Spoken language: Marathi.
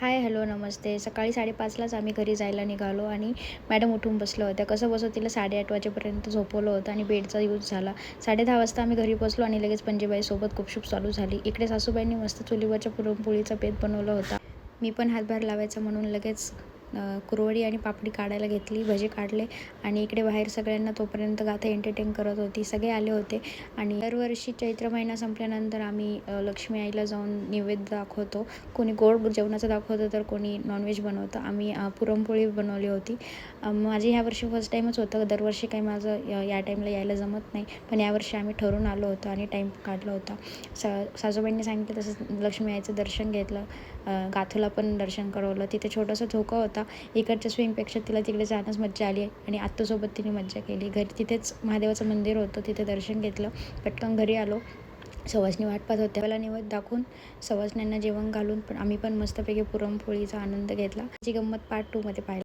हाय हॅलो नमस्ते. सकाळी साडेपाचलाच आम्ही घरी जायला निघालो आणि मॅडम उठून बसलो होत्या. कसं बसं तिला साडेआठ वाजेपर्यंत झोपवलं होतं आणि बेडचा यूज झाला. साडे दहा वाजता आम्ही घरी पोचलो आणि लगेच पंजेबाईसोबत गुपशुप चालू झाली. इकडे सासूबाईंनी मस्त चुलीवरच्या पुरणपोळीचा बेत बनवला होता. मी पण हातभार लावायचा म्हणून लगेच कुरवडी आणि पापडी काढायला घेतली भजे काढले आणि इकडे बाहेर सगळ्यांना तोपर्यंत गाथा एंटरटेन करत होती. सगळे आले होते आणि दरवर्षी चैत्र महिना संपल्यानंतर आम्ही लक्ष्मी आईला जाऊन नैवेद्य दाखवतो. कोणी गोड जेवणाचं दाखवतं तर कोणी नॉनव्हेज बनवतं. आम्ही पुरणपोळी बनवली होती. माझे माझी ह्या वर्षी फर्स्ट टाईमच होतं. दरवर्षी काही माझं या- टाईमला यायला जमत नाही. पण यावर्षी आम्ही ठरून आलो होतो आणि टाईम काढला होता. सा सासूबाईंनी सांगितलं तसंच लक्ष्मी आईचं दर्शन घेतलं. गाथूला पण दर्शन करवलं. तिथे छोटासा धोका होता. इकडच्या स्विंगपेक्षा तिला तिकडे जाणंच मज्जा आली आणि आत्तूसोबत तिने मज्जा केली. घरी तिथेच महादेवाचं मंदिर होतं. तिथे दर्शन घेतलं. पटकन घरी आलो. सवासणी वाट पाहत होत्या मला निवद दाखवून सवासण्यांना जेवण घालून पण आम्ही पण मस्तपैकी पुरणपोळीचा आनंद घेतला. त्याची गंमत पार्ट टूमध्ये पाहिली.